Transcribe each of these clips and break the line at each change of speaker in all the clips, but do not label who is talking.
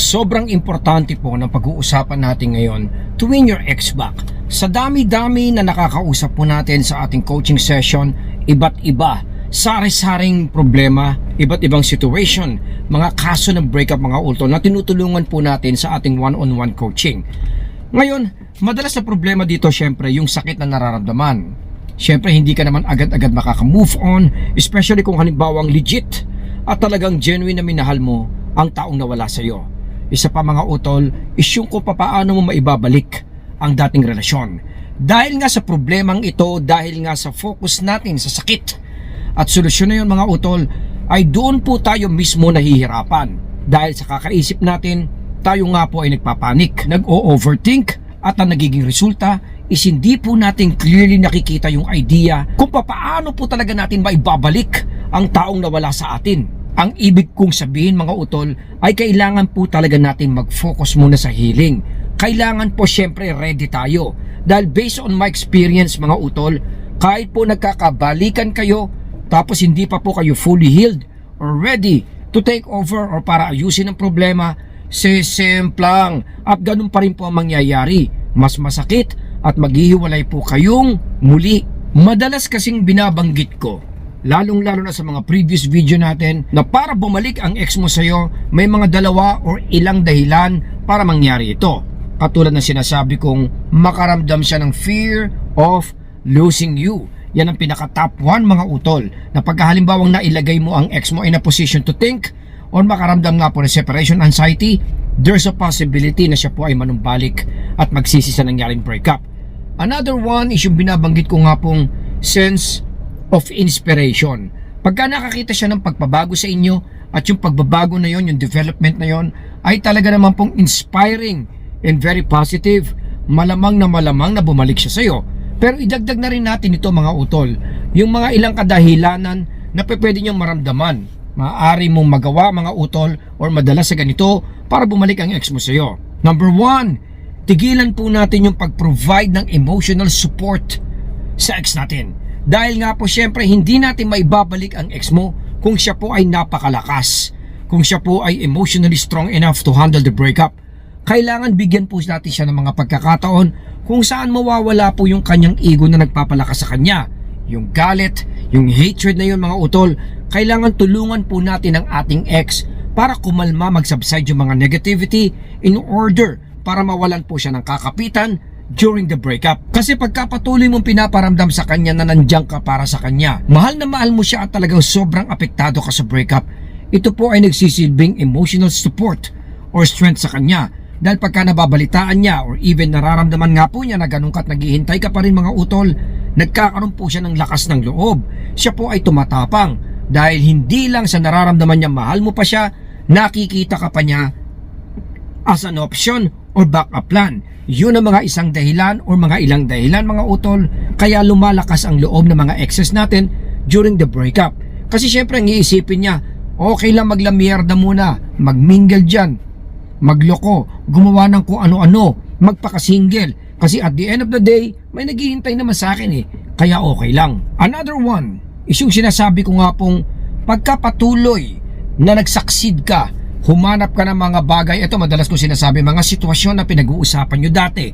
Sobrang importante po ng pag-uusapan natin ngayon to win your ex back. Sa dami-dami na nakakausap po natin sa ating coaching session, iba't iba, sari-saring problema, iba't ibang situation, mga kaso ng breakup mga ultol na tinutulungan po natin sa ating one-on-one coaching. Ngayon, madalas na problema dito syempre yung sakit na nararamdaman. Syempre hindi ka naman agad-agad makaka-move on, especially kung halimbawang legit at talagang genuine na minahal mo ang taong nawala sa iyo. Isa pa mga utol is yung kung paano mo maibabalik ang dating relasyon. Dahil nga sa problemang ito, dahil nga sa focus natin sa sakit at solusyon na yun mga utol, ay doon po tayo mismo nahihirapan. Dahil sa kakaisip natin, tayo nga po ay nagpapanik, nag-o-overthink at ang nagiging resulta is hindi po natin clearly nakikita yung idea kung paano po talaga natin maibabalik ang taong nawala sa atin. Ang ibig kong sabihin mga utol ay kailangan po talaga natin mag-focus muna sa healing. Kailangan po syempre ready tayo. Dahil based on my experience mga utol, kahit po nagkakabalikan kayo tapos hindi pa po kayo fully healed or ready to take over or para ayusin ang problema, sisemplang at ganun pa rin po ang mangyayari. Mas masakit at maghihiwalay po kayong muli. Madalas kasing binabanggit ko, lalong lalo na sa mga previous video natin, na para bumalik ang ex mo sa'yo, may mga dalawa or ilang dahilan para mangyari ito. Katulad ng sinasabi kong makaramdam siya ng fear of losing you. Yan ang pinaka top 1 mga utol na pagkahalimbawang nailagay mo ang ex mo in a position to think or makaramdam nga po ng separation anxiety, there's a possibility na siya po ay manumbalik at magsisi sa nangyaring breakup. Another one is yung binabanggit ko nga pong sense of inspiration. Pagka nakakita siya ng pagbabago sa inyo at yung pagbabago na yon, yung development na yon, ay talaga naman pong inspiring and very positive, malamang na malamang na bumalik siya sa iyo. Pero idagdag na rin natin ito mga utol, yung mga ilang kadahilanan na pwede niyang maramdaman. Maaari mong magawa mga utol or madalas sa ganito para bumalik ang ex mo sa iyo. Number one, tigilan po natin yung pag-provide ng emotional support sa ex natin. Dahil nga po syempre hindi natin maibabalik ang ex mo kung siya po ay napakalakas. Kung siya po ay emotionally strong enough to handle the breakup. Kailangan bigyan po natin siya ng mga pagkakataon kung saan mawawala po yung kanyang ego na nagpapalakas sa kanya. Yung galit, yung hatred na yun mga utol, kailangan tulungan po natin ang ating ex para kumalma mag-subside yung mga negativity in order para mawalan po siya ng kakapitan during the breakup. Kasi pagkapatuloy mong pinaparamdam sa kanya na nandiyan ka para sa kanya, mahal na mahal mo siya at talagang sobrang apektado ka sa breakup, ito po ay nagsisilbing emotional support or strength sa kanya. Dahil pagka nababalitaan niya or even nararamdaman nga po niya na ganun ka't naghihintay ka pa rin mga utol, nagkakaroon po siya ng lakas ng loob. Siya po ay tumatapang dahil hindi lang sa nararamdaman niya mahal mo pa siya, nakikita ka pa niya as an option or backup plan. Yun ang mga isang dahilan or mga ilang dahilan mga utol kaya lumalakas ang loob ng mga exes natin during the breakup. Kasi syempre ang iisipin niya, okay lang maglamierda muna, magmingle dyan, magloko, gumawa ng kung ano-ano, magpaka-single. Kasi at the end of the day, may naghihintay naman sa akin eh, kaya okay lang. Another one is yung sinasabi ko nga pong pagkapatuloy na nagsucceed ka, humanap ka ng mga bagay, ito madalas ko sinasabi, mga sitwasyon na pinag-uusapan nyo dati.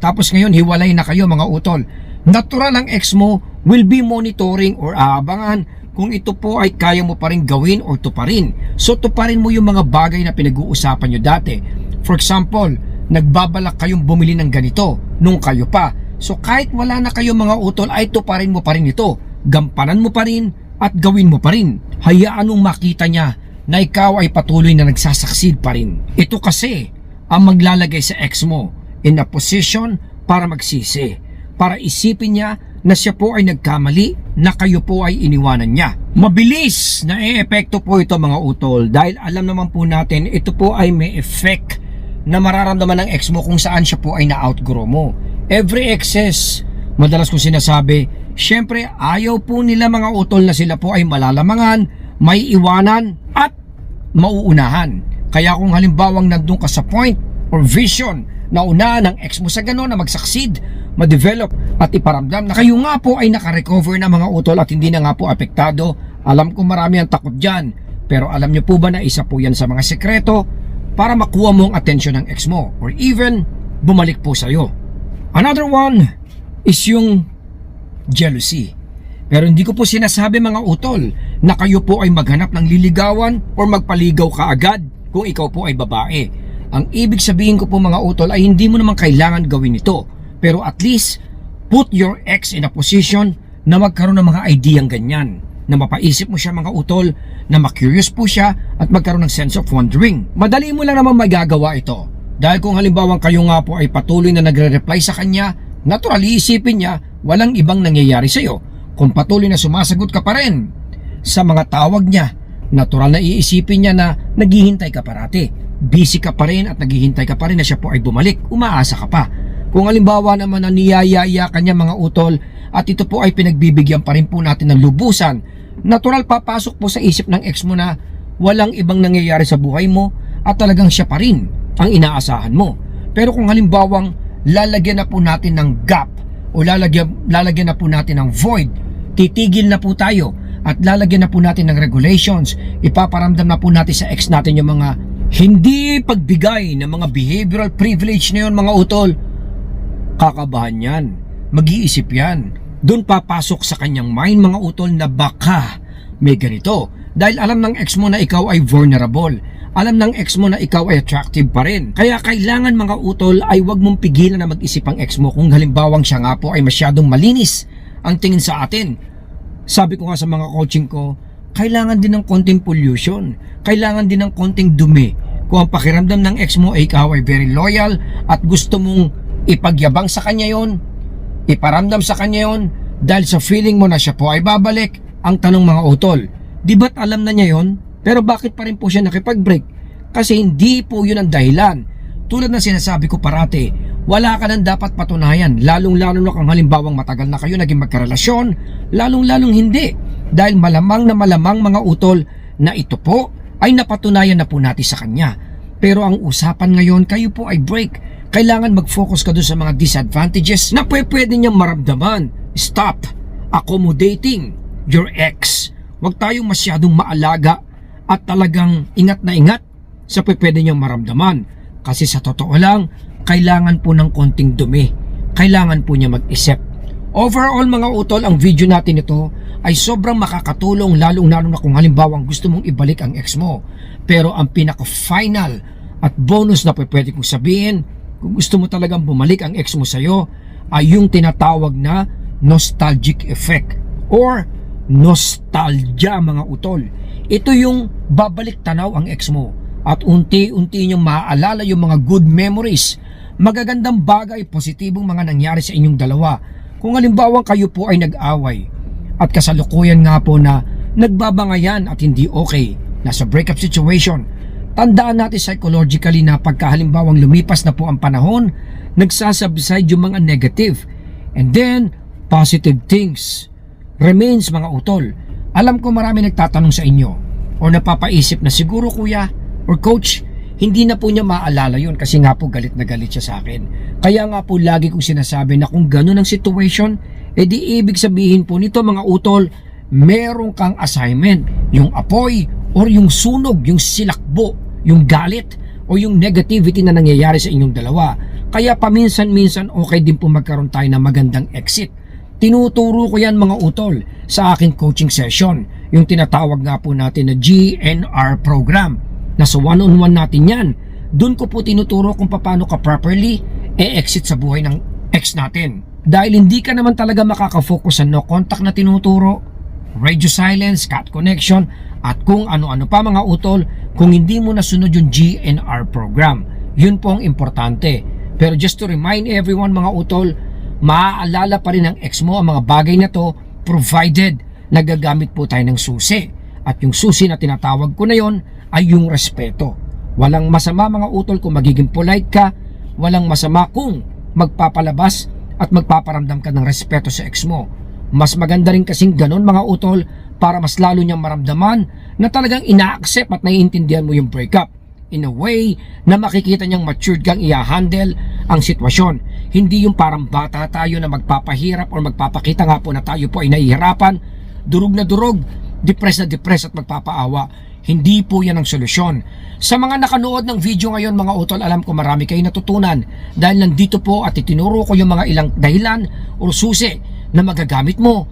Tapos ngayon, hiwalay na kayo mga utol. Natural ang ex mo will be monitoring or aabangan kung ito po ay kaya mo pa rin gawin or tuparin. So tuparin mo yung mga bagay na pinag-uusapan nyo dati. For example, nagbabalak kayong bumili ng ganito nung kayo pa. So kahit wala na kayo mga utol ay tuparin mo pa rin ito. Gampanan mo pa rin at gawin mo pa rin. Hayaan mong makita niya na ikaw ay patuloy na nagsasucceed pa rin. Ito kasi ang maglalagay sa ex mo in a position para magsisi. Para isipin niya na siya po ay nagkamali na kayo po ay iniwanan niya. Mabilis na e-epekto po ito mga utol dahil alam naman po natin ito po ay may effect na mararamdaman ng ex mo kung saan siya po ay na-outgrow mo. Every excess, madalas kong sinasabi, syempre ayaw po nila mga utol na sila po ay malalamangan, may iwanan at mauunahan. Kaya kung halimbawang nandun ka sa point or vision na unahan ng ex mo sa gano'n na mag-succeed, ma-develop at iparamdam na kayo nga po ay nakarecover na mga utol at hindi na nga po apektado. Alam ko marami ang takot dyan. Pero alam nyo po ba na isa po yan sa mga sekreto para makuha mo ang atensyon ng ex mo or even bumalik po sa'yo. Another one is yung jealousy. Pero hindi ko po sinasabi mga utol na kayo po ay maghanap ng liligawan or magpaligaw ka agad kung ikaw po ay babae. Ang ibig sabihin ko po mga utol ay hindi mo naman kailangan gawin ito. Pero at least put your ex in a position na magkaroon ng mga ideyang ganyan. Na mapaisip mo siya mga utol, na makurious po siya at magkaroon ng sense of wondering. Madali mo lang naman magagawa ito. Dahil kung halimbawa kayo nga po ay patuloy na nagre-reply sa kanya, naturally isipin niya walang ibang nangyayari sa iyo. Kung patuloy na sumasagot ka pa rin sa mga tawag niya, natural na iisipin niya na naghihintay ka parati. Busy ka pa rin at naghihintay ka pa rin na siya po ay bumalik. Umaasa ka pa. Kung halimbawa naman na niyayaya ka niya mga utol at ito po ay pinagbibigyan pa rin po natin ng lubusan, natural papasok po sa isip ng ex mo na walang ibang nangyayari sa buhay mo at talagang siya pa rin ang inaasahan mo. Pero kung halimbawang lalagyan na po natin ng gap o lalagyan, lalagyan na po natin ng void, titigil na po tayo at lalagyan na po natin ng regulations, ipaparamdam na po natin sa ex natin yung mga hindi pagbigay ng mga behavioral privilege na yun mga utol. Kakabahan yan. Mag-iisip yan. Doon papasok sa kanyang mind mga utol na baka may ganito. Dahil alam ng ex mo na ikaw ay vulnerable. Alam ng ex mo na ikaw ay attractive pa rin. Kaya kailangan mga utol ay wag mong pigilan na mag-isip ang ex mo kung halimbawang siya nga po ay masyadong malinis ang tingin sa atin. Sabi ko nga sa mga coaching ko, kailangan din ng konting pollution. Kailangan din ng konting dumi. Kung ang pakiramdam ng ex mo ay ikaw ay very loyal at gusto mong ipagyabang sa kanya yon, iparamdam sa kanya yon, dahil sa feeling mo na siya po ay babalik, ang tanong mga utol, di ba't alam na niya yon? Pero bakit pa rin po siya nakipag-break? Kasi hindi po yun ang dahilan. Tulad na sinasabi ko parati, wala ka nang dapat patunayan, lalong-lalo na kung halimbawang matagal na kayo naging magkarelasyon, lalong-lalong hindi. Dahil malamang na malamang mga utol na ito po ay napatunayan na po natin sa kanya. Pero ang usapan ngayon, kayo po ay break. Kailangan mag-focus ka doon sa mga disadvantages na pwede niyang maramdaman. Stop accommodating your ex. Huwag tayong masyadong maalaga at talagang ingat na ingat sa pwede niyang maramdaman. Kasi sa totoo lang, kailangan po ng konting dumi. Kailangan po niya mag-isip. Overall mga utol, ang video natin ito ay sobrang makakatulong lalong lalo na kung halimbawang gusto mong ibalik ang ex mo. Pero ang pinaka-final at bonus na pwede kong sabihin, kung gusto mo talagang bumalik ang ex mo sa'yo, ay yung tinatawag na nostalgic effect or nostalgia mga utol. Ito yung babalik tanaw ang ex mo at unti-unti niyong maaalala yung mga good memories, magagandang bagay, positibong mga nangyari sa inyong dalawa. Kung halimbawa kayo po ay nag-away at kasalukuyan nga po na nagbabangayan at hindi okay, nasa breakup situation, tandaan natin psychologically na pagkahalimbawang lumipas na po ang panahon, nagsasubside yung mga negative. And then, positive things remains mga utol. Alam ko marami nagtatanong sa inyo o napapaisip na siguro kuya or coach, hindi na po niya maalala yun kasi nga po galit na galit siya sa akin. Kaya nga po lagi kong sinasabi na kung ganun ang situation, edi ibig sabihin po nito mga utol, meron kang assignment, yung apoy or yung sunog, yung silakbo, yung galit o yung negativity na nangyayari sa inyong dalawa. Kaya paminsan-minsan okay din po magkaroon tayo ng magandang exit. Tinuturo ko yan mga utol sa aking coaching session, yung tinatawag nga po natin na GNR program. Nasa one-on-one natin yan. Doon ko po tinuturo kung paano ka properly e-exit sa buhay ng ex natin. Dahil hindi ka naman talaga makakafocus sa no contact na tinuturo, radio silence, cat connection, at kung ano-ano pa mga utol kung hindi mo nasunod yung GNR program. Yun po ang importante. Pero just to remind everyone mga utol, maaalala pa rin ng ex mo ang mga bagay na to provided nagagamit po tayo ng susi. At yung susi na tinatawag ko na yon ay yung respeto. Walang masama mga utol kung magiging polite ka, walang masama kung magpapalabas at magpaparamdam ka ng respeto sa ex mo. Mas maganda rin kasing ganon mga utol para mas lalo niyang maramdaman na talagang ina-accept at naiintindihan mo yung breakup in a way na makikita niyang matured kang i-handle ang sitwasyon. Hindi yung parang bata tayo na magpapahirap or magpapakita nga po na tayo po ay nahihirapan, durog na durog, depressed na depressed at magpapaawa. Hindi po yan ang solusyon. Sa mga nakanood ng video ngayon mga utol, alam ko marami kayo natutunan dahil nandito po at itinuro ko yung mga ilang dahilan o susi na magagamit mo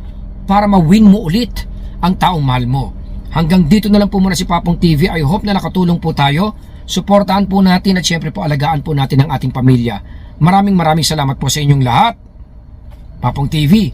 para ma-win mo ulit ang taong mahal mo. Hanggang dito na lang po muna si Papong TV. I hope na nakatulong po tayo. Suportahan po natin at syempre po alagaan po natin ang ating pamilya. Maraming maraming salamat po sa inyong lahat. Papong TV,